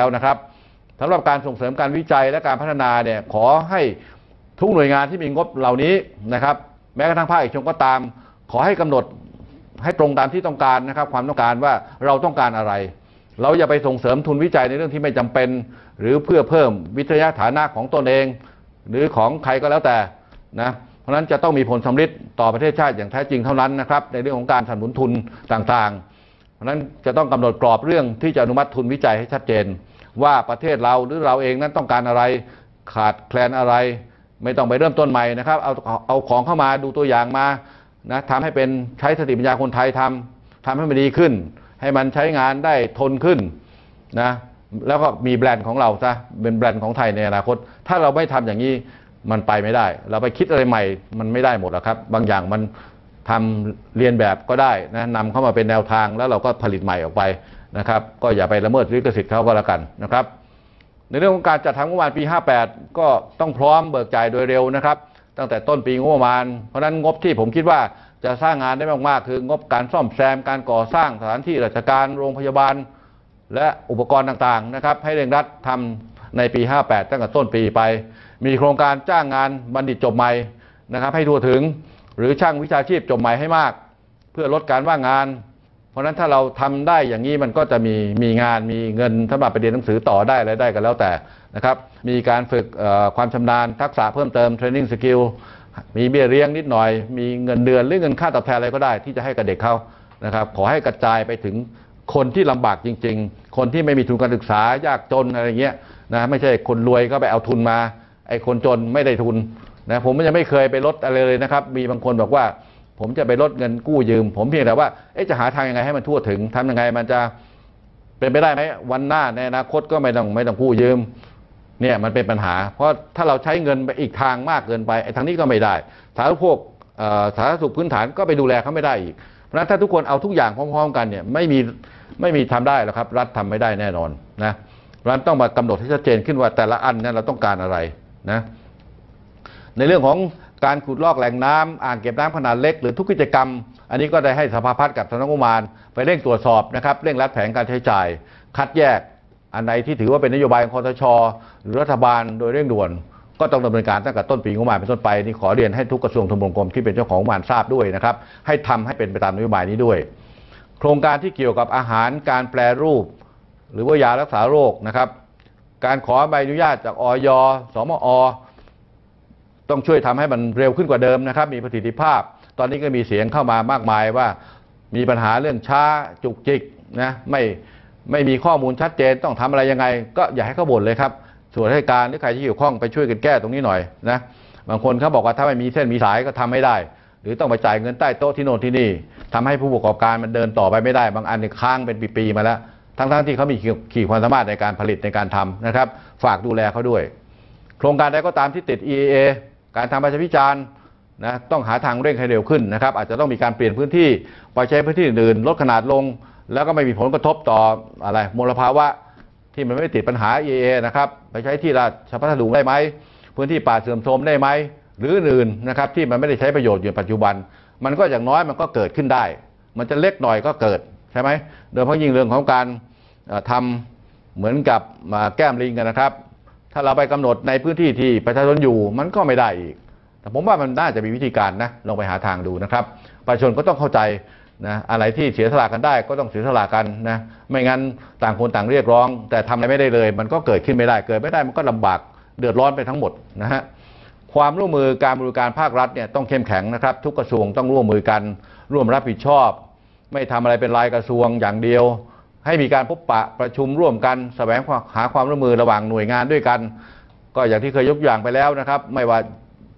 แล้วนะครับสำหรับการส่งเสริมการวิจัยและการพัฒนาเนี่ยขอให้ทุกหน่วยงานที่มีงบเหล่านี้นะครับ แม้กระทั่งภาคเอกชนก็ตาม ขอให้กำหนดให้ตรงตามที่ต้องการนะครับ ความต้องการว่าเราต้องการอะไร เราอย่าไปส่งเสริมทุนวิจัยในเรื่องที่ไม่จำเป็น หรือเพื่อเพิ่มวิทยาฐานะของตนเอง หรือของใครก็แล้วแต่นะเพราะนั้นจะต้องมีผลสำลิดต่อประเทศชาติอย่างแท้จริงเท่านั้นนะครับ ในเรื่องของการสนับสนุนทุนต่างๆ เพราะฉะนั้นจะต้องกำหนดกรอบเรื่องที่จะอนุมัติทุนวิจัยให้ชัดเจน ว่าประเทศเราหรือเราเองนั้นต้องการอะไรขาดแคลนอะไร ไม่ต้องไปเริ่มต้นใหม่นะครับ เอาเอาของเข้ามาดูตัวอย่างมานะทำให้เป็นใช้สติปัญญาคนไทยทำทำให้มันดีขึ้น ให้มันใช้งานได้ทนขึ้นนะแล้วก็มีแบรนด์ของเราซะเป็นแบรนด์ของไทยในอนาคต ถ้าเราไม่ทำอย่างนี้มันไปไม่ได้ เราไปคิดอะไรใหม่มันไม่ได้หมดหรอกครับ บางอย่างมันทำเรียนแบบก็ได้นะนำเข้ามาเป็นแนวทางแล้วเราก็ผลิตใหม่ออกไป นะครับก็อย่าไปละเมิดลิขสิทธิ์เขาก็แล้วกันนะครับ ในเรื่องของการจัดทำงบประมาณปี 58 ก็ต้องพร้อมเบิกจ่ายโดยเร็วนะครับ ตั้งแต่ต้นปีงบประมาณ เพราะนั้นงบที่ผมคิดว่าจะสร้างงานได้มากๆ คืองบการซ่อมแซมการก่อสร้างสถานที่ราชการโรงพยาบาล และอุปกรณ์ต่างๆนะครับ ให้เร่งรัดทำในปี 58 ตั้งแต่ต้นปีไป มีโครงการจ้างงานบัณฑิตจบใหม่นะครับ ให้ทั่วถึงหรือช่างวิชาชีพจบใหม่ให้มาก เพื่อลดการว่างงาน เพราะฉะนั้นถ้าเราทำได้อย่างนี้มันก็จะมีมีงานมีเงินสำหรับไปเรียนหนังสือต่อได้อะไรได้กันแล้วแต่นะครับ มีการฝึกความชำนาญทักษะเพิ่มเติม training skill มีเบี้ยเลี้ยงนิดหน่อย มีเงินเดือนหรือเงินค่าตอบแทนอะไรก็ได้ที่จะให้กับเด็กเขานะครับ ขอให้กระจายไปถึงคนที่ลำบากจริง ๆ คนที่ไม่มีทุนการศึกษายากจนอะไรเงี้ยนะไม่ใช่คนรวยก็ไปเอาทุนมาไอ้คนจนไม่ได้ทุนนะผมยังไม่เคยไปลดอะไรเลยนะครับ มีบางคนบอกว่า ผมจะไปลดเงินกู้ยืม ผมเพียงแต่ว่าเอจะหาทางยังไงให้มันทั่วถึงทำยังไงมันจะเป็นไปได้ไหมวันหน้าในอนาคตก็ไม่ต้องไม่ต้องกู้ยืมเนี่ยมันเป็นปัญหา เพราะถ้าเราใช้เงินไปอีกทางมากเกินไปไอ้ทางนี้ก็ไม่ได้สาธารณพวกสาธารณสุขพื้นฐานก็ไปดูแลเขาไม่ได้อีกเพราะฉะนั้นถ้าทุกคนเอาทุกอย่างพร้อม ๆ กันเนี่ยไม่มีไม่มีทำได้หรอกครับ รัฐทำไม่ได้แน่นอนนะรัฐต้องมากำหนดให้ชัดเจนขึ้นว่าแต่ละอันนี่ยเราต้องการอะไรนะในเรื่องของ การขุดลอกแหล่งน้ำอ่างเก็บน้ำขนาดเล็กหรือทุกกิจกรรม อันนี้ก็ได้ให้สภาพัฒน์กับสำนักงบประมาณ ไปเร่งตรวจสอบนะครับเร่งรัดแผนการใช้จ่าย คัดแยก อันไหนที่ถือว่าเป็นนโยบายของคอสชหรือรัฐบาลโดยเร่งด่วน ก็ต้องดำเนินการตั้งแต่ต้นปีงบประมาณเป็นต้นไปนี่ขอเรียนให้ทุกกระทรวงทบวงกรมที่เป็นเจ้าของงบประมาณทราบด้วยนะครับให้ทำให้เป็นไปตามนโยบายนี้ด้วย โครงการที่เกี่ยวกับอาหารการแปรรูป หรือว่ายารักษาโรคนะครับการขอใบอนุญาตจากอยสมอ ต้องช่วยทำให้มันเร็วขึ้นกว่าเดิมนะครับ มีประสิทธิภาพ ตอนนี้ก็มีเสียงเข้ามามากมายว่า มีปัญหาเรื่องช้าจุกจิกนะไม่ไม่มีข้อมูลชัดเจนต้องทำอะไรยังไง ก็อย่าให้เขาบ่นเลยครับส่วนราชการหรือใครที่เกี่ยวข้องไปช่วยกันแก้ตรงนี้หน่อยนะบางคนเขาบอกว่าถ้าไม่มีเส้นมีสายก็ทำไม่ได้ หรือต้องไปจ่ายเงินใต้โต๊ะที่โน่นที่นี่ทำให้ผู้ประกอบการมันเดินต่อไปไม่ได้ บางอันค้างเป็นปีๆมาแล้ว ทั้งๆที่เขามีขีดความสามารถในการผลิตในการทำนะครับ ฝากดูแลเขาด้วย โครงการใดก็ตามที่ติด EAA การทำประชาพิจารณ์นะต้องหาทางเร่งให้เร็วขึ้นนะครับ อาจจะต้องมีการเปลี่ยนพื้นที่ไปใช้พื้นที่อื่นๆลดขนาดลง แล้วก็ไม่มีผลกระทบต่ออะไรมลภาวะที่มันไม่ติดปัญหา EA นะครับไปใช้ที่ราชพัสดุได้ไหมพื้นที่ป่าเสื่อมโทรมได้ไหมหรืออื่นนะครับที่มันไม่ได้ใช้ประโยชน์อยู่ปัจจุบัน มันก็อย่างน้อยมันก็เกิดขึ้นได้ มันจะเล็กหน่อยก็เกิดใช่ไหมโดยเฉพาะยิ่งเรื่องของการเอ่อทำเหมือนกับมาแก้มลิงกันนะครับ ถ้าเราไปกำหนดในพื้นที่ที่ประชาชนอยู่มันก็ไม่ได้อีก แต่ผมว่ามันน่าจะมีวิธีการนะลองไปหาทางดูนะครับ ประชาชนก็ต้องเข้าใจนะอะไรที่เสียสละกันได้ก็ต้องเสียสละกันนะไม่งั้นต่างคนต่างเรียกร้อง แต่ทำอะไรไม่ได้เลย มันก็เกิดขึ้นไม่ได้เกิดไม่ได้มันก็ลำบากเดือดร้อนไปทั้งหมดนะฮะความร่วมมือการบริการภาครัฐเนี่ยต้องเข้มแข็งนะครับ ทุกกระทรวงต้องร่วมมือกัน ร่วมรับผิดชอบ ไม่ทำอะไรเป็นรายกระทรวงอย่างเดียว ให้มีการพบปะประชุมร่วมกันแสวงหาความร่วมมือระหว่างหน่วยงานด้วยกัน ก็อย่างที่เคยยกอย่างไปแล้วนะครับ ไม่ว่า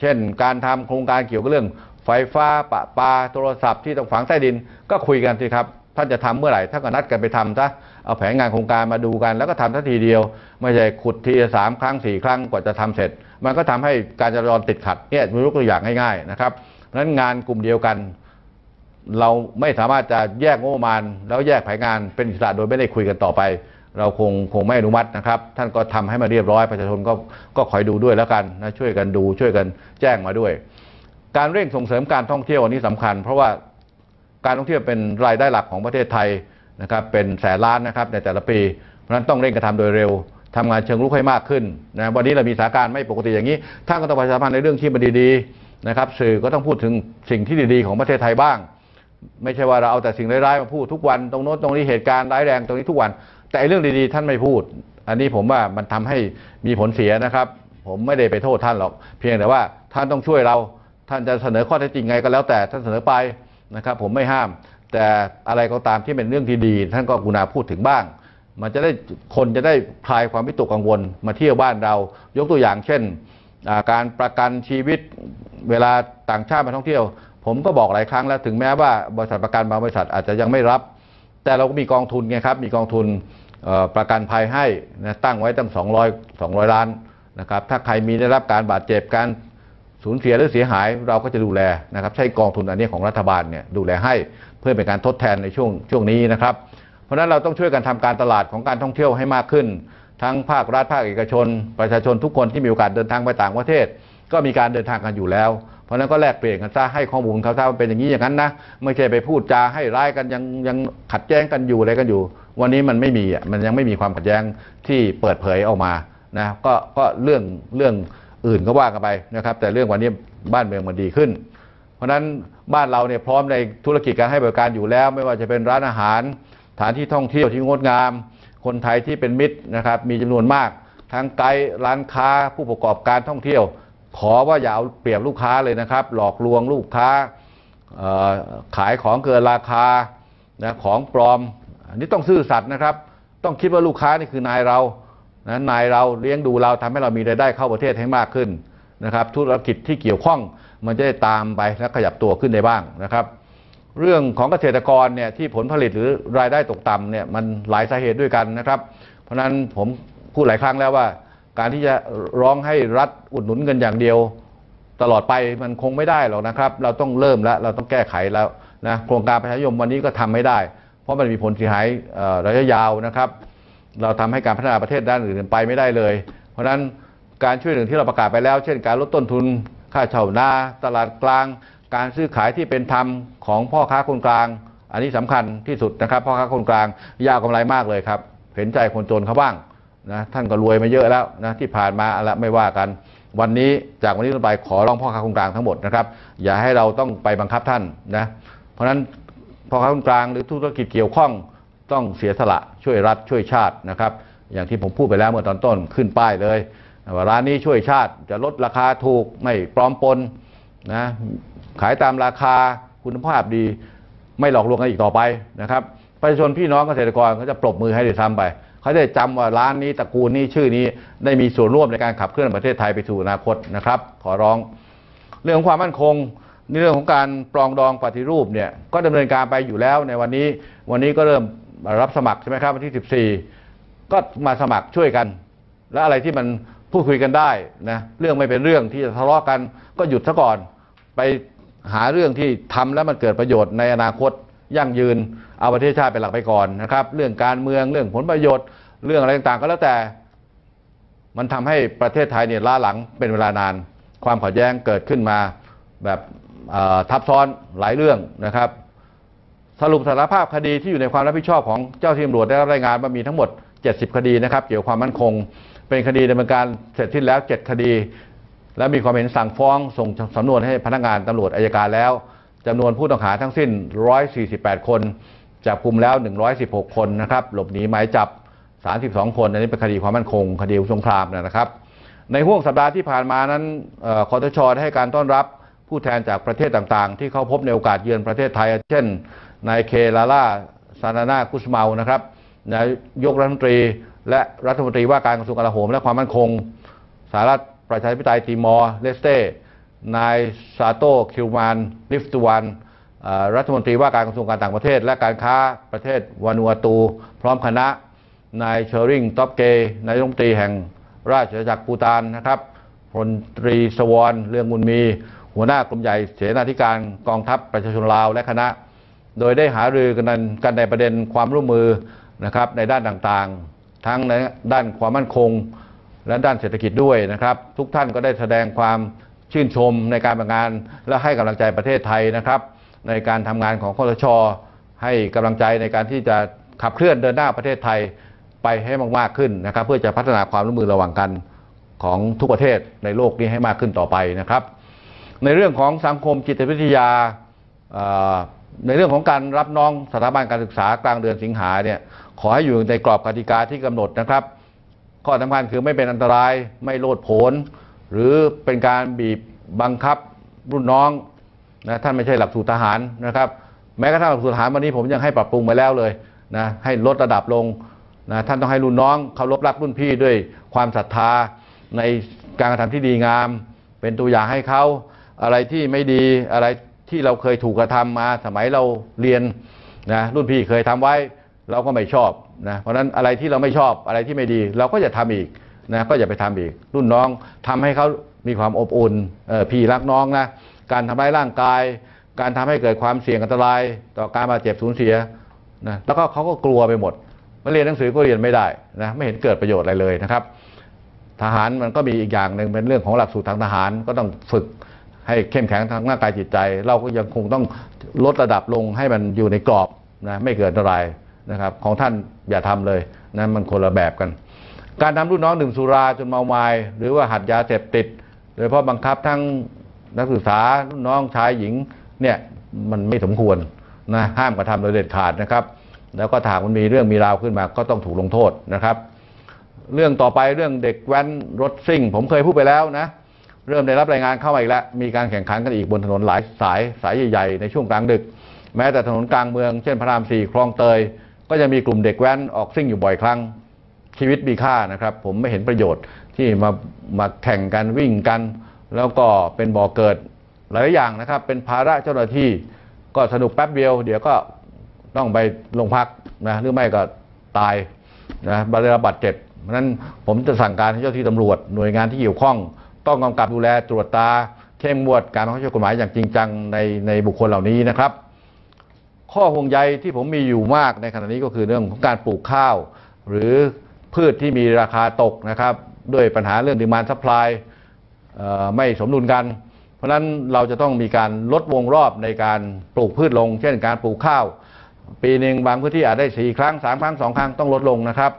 เช่น การทำโครงการเกี่ยวกับเรื่อง ไฟฟ้าปะปาโทรศัพท์ที่ต้องฝังใต้ดินก็คุยกันสิครับท่านจะทำเมื่อไหร่ท่านก็นัดกันไปทำซะเอาแผนงานโครงการมาดูกัน แล้วก็ทำทันทีเดียว ไม่ใช่ขุดทีสามครั้งสี่ครั้งกว่าจะทำเสร็จ มันก็ทำให้การจราจรติดขัดเนี่ยยกตัวอย่างง่ายๆนะครับเพราะนั้นงานกลุ่มเดียวกัน เราไม่สามารถจะแยกงบประมาณ แล้วแยกแผนงานเป็นอิสระโดยไม่ได้คุยกันต่อไป เราคงคงไม่อนุมัตินะครับ ท่านก็ทำให้มาเรียบร้อยประชาชนก็ก็คอยดูด้วยแล้วกันนะช่วยกันดูช่วยกันแจ้งมาด้วย การเร่งส่งเสริมการท่องเที่ยวอันนี้สำคัญ เพราะว่าการท่องเที่ยวเป็นรายได้หลักของประเทศไทยนะครับเป็นแสนล้านนะครับในแต่ละปี เพราะฉะนั้นต้องเร่งกระทำโดยเร็วทำงานเชิงรุกให้มากขึ้นนะวันนี้เรามีสถานการณ์ไม่ปกติอย่างนี้ท่านก็ต้องประชาสัมพันธ์ในเรื่องที่มันดีๆนะครับสื่อก็ต้องพูดถึงสิ่งที่ดีๆของประเทศไทยบ้าง ไม่ใช่ว่าเราเอาแต่สิ่งร้ายๆมาพูดทุกวันตรงโน้นตรงนี้เหตุการณ์ร้ายแรงตรงนี้ทุกวัน แต่อ้เรื่องดีๆ ท่านไม่พูด อันนี้ผมว่ามันทำให้มีผลเสียนะครับ ผมไม่ได้ไปโทษท่านหรอก เพียงแต่ว่าท่านต้องช่วยเรา ท่านจะเสนอข้อเท็จจริงไงก็แล้วแต่ท่านเสนอไปนะครับ ผมไม่ห้าม แต่อะไรก็ตามที่เป็นเรื่องที่ดีท่านก็กรุณาพูดถึงบ้าง มันจะได้คนจะได้คลายความวิตกกังวลมาเที่ยวบ้านเรา ยกตัวอย่างเช่น การประกันชีวิตเวลาต่างชาติมาท่องเที่ยว ผมก็บอกหลายครั้งแล้วถึงแม้ว่าบริษัทประกันบางบริษัทอาจจะยังไม่รับ แต่เราก็มีกองทุนไงครับ มีกองทุนประกันภัยให้นะตั้งไว้ตั้ง 200 200 ล้านนะครับถ้าใครมีได้รับการบาดเจ็บการสูญเสียหรือเสียหายเราก็จะดูแลนะครับใช้กองทุนอันนี้ของรัฐบาลเนี่ยดูแลให้เพื่อเป็นการทดแทนในช่วงช่วงนี้นะครับ เพราะฉะนั้นเราต้องช่วยกันทำการตลาดของการท่องเที่ยวให้มากขึ้น ทั้งภาครัฐภาคเอกชน ประชาชนทุกคนที่มีโอกาสเดินทางไปต่างประเทศ ก็มีการเดินทางกันอยู่แล้ว ราะนั้นก็แลกเปลี่ยนกันซะให้ข้อมูลเขาซะว่าเป็นอย่างนี้อย่างนั้นนะไม่ใช่ไปพูดจาให้ร้ายกันยังยังขัดแย้งกันอยู่อะไรกันอยู่ วันนี้มันไม่มีอะมันยังไม่มีความขัดแย้งที่เปิดเผยออกมานะก็ก็เรื่องเรื่องอื่นก็ว่ากันไปนะครับ แต่เรื่องวันนี้บ้านเมืองมันดีขึ้น เพราะฉะนั้นบ้านเราเนี่ยพร้อมในธุรกิจการให้บริการอยู่แล้ว ไม่ว่าจะเป็นร้านอาหารสถานที่ท่องเที่ยวที่งดงาม คนไทยที่เป็นมิตรนะครับมีจำนวนมากทั้งไกด์ร้านค้าผู้ประกอบการท่องเที่ยว ขอว่าอย่าเอาเปรียบลูกค้าเลยนะครับ หลอกลวงลูกค้าขายของเกินราคานะของปลอมอันนี้ต้องซื่อสัตย์นะครับ ต้องคิดว่าลูกค้านี่คือนายเรานะนายเราเลี้ยงดูเราทำให้เรามีรายได้เข้าประเทศให้มากขึ้นนะครับ ธุรกิจที่เกี่ยวข้องมันจะได้ตามไปและขยับตัวขึ้นได้บ้างนะครับ เรื่องของเกษตรกรเนี่ยที่ผลผลิตหรือรายได้ตกต่ำเนี่ยมันหลายสาเหตุด้วยกันนะครับ เพราะฉะนั้นผมพูดหลายครั้งแล้วว่า การที่จะร้องให้รัฐอุดหนุนเงินอย่างเดียว ตลอดไปมันคงไม่ได้หรอกนะครับ เราต้องเริ่มแล้วเราต้องแก้ไขแล้วนะโครงการประชานิยมวันนี้ก็ทำไม่ได้ เพราะมันมีผลเสียหายระยะยาวนะครับ เราทำให้การพัฒนาประเทศด้านอื่นไปไม่ได้เลย เพราะฉะนั้นการช่วยเหลือที่เราประกาศไปแล้ว เช่น การลดต้นทุน ค่าเช่านาตลาดกลาง การซื้อขายที่เป็นธรรมของพ่อค้าคนกลาง อันนี้สำคัญที่สุดนะครับ พ่อค้าคนกลางยาวกำไรมากเลยครับ เห็นใจคนจนเขาบ้าง นะท่านก็รวยมาเยอะแล้วนะที่ผ่านมาอะไรไม่ว่ากัน วันนี้จากวันนี้ต้นไปขอร้องพ่อค้าคนกลางทั้งหมดนะครับ อย่าให้เราต้องไปบังคับท่านนะเพราะฉะนั้นพ่อค้าคนกลางหรือธุรกิจเกี่ยวข้องต้องเสียสละช่วยรัฐช่วยชาตินะครับ อย่างที่ผมพูดไปแล้วเมื่อตอนต้นขึ้นป้ายเลยว่าร้านนี้ช่วยชาติจะลดราคาถูกไม่ปลอมปนนะขายตามราคาคุณภาพดีไม่หลอกลวงกันอีกต่อไปนะครับประชาชนพี่น้องเกษตรกรเขาจะปรบมือให้ได้ซ้ำไป เขาจะจำว่าร้านนี้ตระกูลนี้ชื่อนี้ได้มีส่วนร่วมในการขับเคลื่อนประเทศไทยไปสู่อนาคตนะครับ ขอร้อง เรื่องของความมั่นคงในเรื่องของการปรองดองปฏิรูปเนี่ยก็ดำเนินการไปอยู่แล้วในวันนี้ วันนี้ก็เริ่มรับสมัครใช่ไหมครับวันที่ 14 ก็มาสมัครช่วยกัน และอะไรที่มันพูดคุยกันได้นะเรื่องไม่เป็นเรื่องที่จะทะเลาะกันก็หยุดซะก่อน ไปหาเรื่องที่ทำแล้วมันเกิดประโยชน์ในอนาคต ยั่งยืนเอาประเทศชาติเป็นหลักไปก่อนนะครับ เรื่องการเมืองเรื่องผลประโยชน์ เรื่องอะไรต่างๆ ก็แล้วแต่ มันทำให้ประเทศไทยเนี่ยล้าหลังเป็นเวลานาน ความขัดแย้งเกิดขึ้นมาแบบทับซ้อนหลายเรื่องนะครับ สรุปสารภาพคดีที่อยู่ในความรับผิดชอบของเจ้าที่ตำรวจได้รับรายงานว่ามีทั้งหมด 70 คดีนะครับ เกี่ยวกับความมั่นคง เป็นคดีดำเนินการเสร็จสิ้นแล้ว 7 คดี และมีความเห็นสั่งฟ้องส่งสำนวนให้พนักงานตำรวจอายการแล้ว จำนวนผู้ต้องหาทั้งสิ้น 148 คน จับกลุ่มแล้ว 116 คนนะครับ หลบหนีหมายจับ 32 คน อันนี้เป็นคดีความมั่นคง คดีสงครามนะครับ ในห่วงสัปดาห์ที่ผ่านมานั้นออคอทชได้ให้การต้อนรับผู้แทนจากประเทศต่างๆ ที่เข้าพบในโอกาสเยือนประเทศไทย เช่น นายเคลาล่าซานานากุสเมา นะครับนายกรัฐมนตรี และรัฐมนตรีว่าการกระทรวงกลาโหม และความมั่นคง สหรัฐประชาธิปไตยติมอร์เลสเต้ นายซาโตคิวมานลิฟตวันรัฐมนตรีว่าการกระทรวงการต่างประเทศ และการค้าประเทศวานูอาตู พร้อมคณะ นายเชอริงท็อปเกย์นายรัฐมนตรีแห่งราชอาณาจักรปูตานนะครับพลตรีสวรเรื่องมุลมี หัวหน้ากลุ่มใหญ่เสนาธิการกองทัพประชาชนลาวและคณะ โดยได้หารือกันกันในประเด็นความร่วมมือนะครับในด้านต่างๆ ทั้งในด้านความมั่นคง และด้านเศรษฐกิจด้วยนะครับ ทุกท่านก็ได้แสดงความ ชื่นชมในการทำงาน และให้กำลังใจประเทศไทยนะครับ ในการทำงานของคอสชให้กำลังใจในการที่จะขับเคลื่อนเดินหน้าประเทศไทยไปให้มากๆขึ้นนะครับ เพื่อจะพัฒนาความร่วมมือระหว่างกันของทุกประเทศในโลกนี้ให้มากขึ้นต่อไปนะครับ ในเรื่องของสังคมจิตวิทยาในเรื่องของการรับน้องสถาบันการศึกษากลางเดือนสิงหาเนี่ยขอให้อยู่ในกรอบกติกาที่กำหนดนะครับ ข้อสำคัญคือไม่เป็นอันตรายไม่โลดโผน หรือเป็นการบีบบังคับรุ่นน้องนะท่านไม่ใช่หลักสูตรทหารนะครับ แม้กระทั่งหลักสูตรทหารวันนี้ผมยังให้ปรับปรุงไปแล้วเลยนะให้ลดระดับลงนะท่านต้องให้รุ่นน้องเคารพรักรุ่นพี่ด้วยความศรัทธาในการกระทำที่ดีงาม เป็นตัวอย่างให้เขาอะไรที่ไม่ดีอะไรที่เราเคยถูกกระทำมาสมัยเราเรียนนะรุ่นพี่เคยทำไว้เราก็ไม่ชอบนะเพราะฉะนั้นอะไรที่เราไม่ชอบอะไรที่ไม่ดี เราก็จะทำอีก นะก็อย่าไปทำอีก รุ่นน้องทำให้เขามีความอบอุ่นพี่รักน้องนะการทำร้ายร่างกาย การทำให้เกิดความเสี่ยงอันตราย ต่อการบาดเจ็บสูญเสียนะแล้วก็เขาก็กลัวไปหมดมาเรียนหนังสือก็เรียนไม่ได้นะไม่เห็นเกิดประโยชน์อะไรเลยนะครับ ทหารมันก็มีอีกอย่างหนึ่งเป็นเรื่องของหลักสูตรทางทหารก็ต้องฝึกให้เข้มแข็งทางร่างกายจิตใจ เราก็ยังคงต้องลดระดับลงให้มันอยู่ในกรอบนะไม่เกิดอันตรายนะครับ ของท่านอย่าทำเลยนะมันคนละแบบกัน การทำรุ่นน้องดื่มสุราจนเมาไมา้หรือว่าหัดยาเสพติด โดยเฉพาะบังคับทั้งนักศึกษารุ่นน้องชายหญิงเนี่ยมันไม่สมควรนะห้ามกระทำโดยเด็ดขาดนะครับ แล้วก็ถากมันมีเรื่องมีราวขึ้นมาก็ต้องถูกลงโทษนะครับ เรื่องต่อไปเรื่องเด็กแว้นรถซิ่ง ผมเคยพูดไปแล้วนะเริ่มได้รับรายงานเข้ามาอีกแล้ว มีการแข่งขันกันอีกบนถนนหลายสายสายใหญ่ๆในช่วงกลางดึก แม้แต่ถนนกลางเมืองเช่นพระรามสี่คลองเตย ก็จะมีกลุ่มเด็กแว้นออกซิ่งอยู่บ่อยครั้ง ชีวิตมีค่านะครับ ผมไม่เห็นประโยชน์ที่มามาแข่งกันวิ่งกัน แล้วก็เป็นบ่อเกิดหลายอย่างนะครับ เป็นภาระเจ้าหน้าที่ก็สนุกแป๊บเดียว เดี๋ยวก็ต้องไปโรงพักนะหรือไม่ก็ตายนะบาดรับบาดเจ็บเพราะฉะนั้นผมจะสั่งการให้เจ้าที่ตำรวจหน่วยงานที่เกี่ยวข้อง ต้องกำกับดูแลตรวจตาเข้มงวดการบังคับใช้กฎหมายอย่างจริงจังในในบุคคลเหล่านี้นะครับ ข้อห่วงใยที่ผมมีอยู่มากในขณะนี้ก็คือเรื่องของการปลูกข้าว หรือ พืชที่มีราคาตกนะครับ ด้วยปัญหาเรื่องดิมานซัพพลายไม่สมดุลกัน เพราะฉะนั้นเราจะต้องมีการลดวงรอบในการปลูกพืชลง เช่นการปลูกข้าว ปีหนึ่งบางพื้นที่อาจได้สี่ครั้งสามครั้งสองครั้งต้องลดลงนะครับ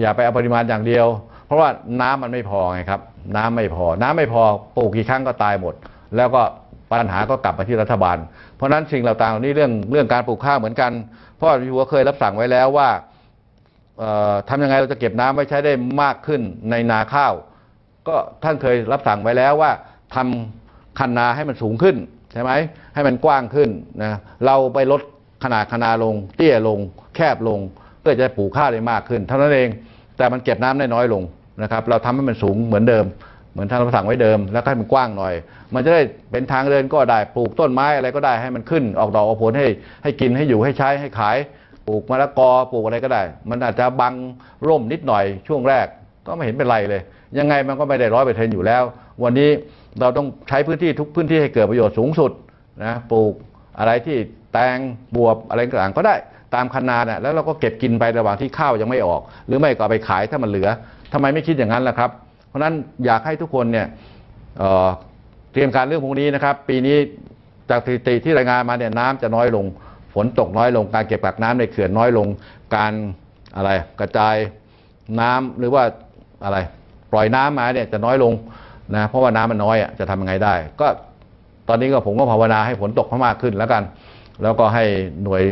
อย่าไปเอาปริมาณอย่างเดียว เพราะว่าน้ำมันไม่พอไงครับ น้ำไม่พอ น้ำไม่พอปลูกกี่ครั้งก็ตายหมด แล้วก็ปัญหาก็กลับมาที่รัฐบาล เพราะฉะนั้นสิ่งต่างเหล่านี้เรื่องเรื่องการปลูกข้าวเหมือนกัน เพราะว่าพี่หัวเคยรับสั่งไว้แล้วว่า ทำยังไงเราจะเก็บน้ำไว้ใช้ได้มากขึ้นในนาข้าว ก็ท่านเคยรับสั่งไว้แล้วว่าทำคันนาให้มันสูงขึ้นใช่ไหมให้มันกว้างขึ้นนะเราไปลดขนาดคนาลง เตี้ยลง แคบลงเพื่อจะปลูกข้าวได้มากขึ้น เท่านั้นเองแต่มันเก็บน้ำได้น้อยลงนะครับ เราทำให้มันสูงเหมือนเดิม เหมือนท่านรับสั่งไว้เดิม แล้วให้มันกว้างหน่อย มันจะได้เป็นทางเดินก็ได้ปลูกต้นไม้อะไรก็ได้ให้มันขึ้น ออกดอกออกผลให้ให้กินให้อยู่ให้ใช้ให้ขาย ปลูกมะละกอปลูกอะไรก็ได้ มันอาจจะบังร่มนิดหน่อยช่วงแรก ก็ไม่เห็นเป็นไรเลย ยังไงมันก็ไม่ได้ร้อยเปอร์เซ็นต์อยู่แล้ว วันนี้เราต้องใช้พื้นที่ทุกพื้นที่ให้เกิดประโยชน์สูงสุดนะปลูกอะไรที่แตงบวบอะไรต่างๆก็ได้ตามคันนาเนี่ยแล้วเราก็เก็บกินไประหว่างที่ข้าวยังไม่ออก หรือไม่ก็ไปขายถ้ามันเหลือทำไมไม่คิดอย่างนั้นล่ะครับ เพราะฉะนั้นอยากให้ทุกคนเนี่ยเเตรียมการเรื่องพวกนี้นะครับ ปีนี้จากสถิติที่รายงานมาเนี่ยน้ำจะน้อยลง ฝนตกน้อยลงการเก็บกักน้ำในเขื่อนน้อยลง การอะไรกระจายน้ำหรือว่าอะไรปล่อยน้ำมาเนี่ยจะน้อยลงนะเพราะว่าน้ำมันน้อยอะจะทำยังไงได้ ก็ตอนนี้ก็ผมก็ภาวนาให้ฝนตกมากขึ้นแล้วกัน แล้วก็ให้หน่วย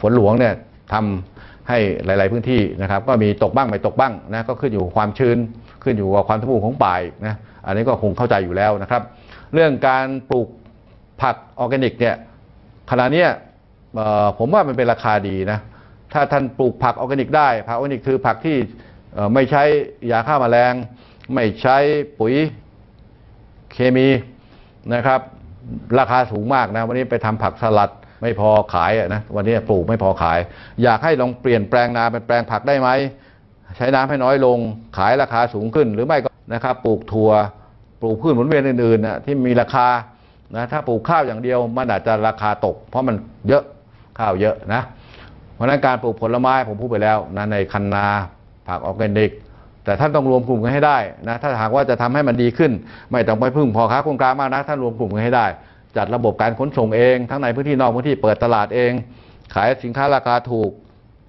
ฝนหลวงเนี่ยทำให้หลาย ๆพื้นที่นะครับ ก็มีตกบ้างไม่ตกบ้างนะก็ขึ้นอยู่กับความชื้นขึ้นอยู่กับความสมบูรณ์ของป่าอีกนะอันนี้ก็คงเข้าใจอยู่แล้วนะครับ เรื่องการปลูกผักออร์แกนิกเนี่ยขณะเนี้ย ผมว่ามันเป็นราคาดีนะ ถ้าท่านปลูกผักออร์แกนิกได้ ผักออร์แกนิกคือผักที่ไม่ใช้ยาฆ่าแมลง ไม่ใช้ปุ๋ยเคมีนะครับ ราคาสูงมากนะ วันนี้ไปทำผักสลัดไม่พอขายนะวันนี้ปลูกไม่พอขาย อยากให้ลองเปลี่ยนแปลงนาเป็นแปลงผักได้ไหมใช้น้ำให้น้อยลงขายราคาสูงขึ้นหรือไม่ก็นะครับ ปลูกถั่วปลูกพืชหมุนเวียนอื่นๆนะที่มีราคานะถ้าปลูกข้าวอย่างเดียวมันอาจจะราคาตก เพราะมันเยอะ ข้าวเยอะนะเพราะนั้นการปลูกผลไม้ผมพูดไปแล้วนะในคันนาผักออร์แกนิก แต่ท่านต้องรวมกลุ่มกันให้ได้นะถ้าหากว่าจะทำให้มันดีขึ้น ไม่ต้องไปพึ่งพอค้าคนกลางมากนะท่านรวมกลุ่มกันให้ได้ จัดระบบการขนส่งเอง ทั้งในพื้นที่นอกพื้นที่เปิดตลาดเอง ขายสินค้าราคาถูก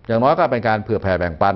อย่างน้อยก็เป็นการเผื่อแผ่แบ่งปัน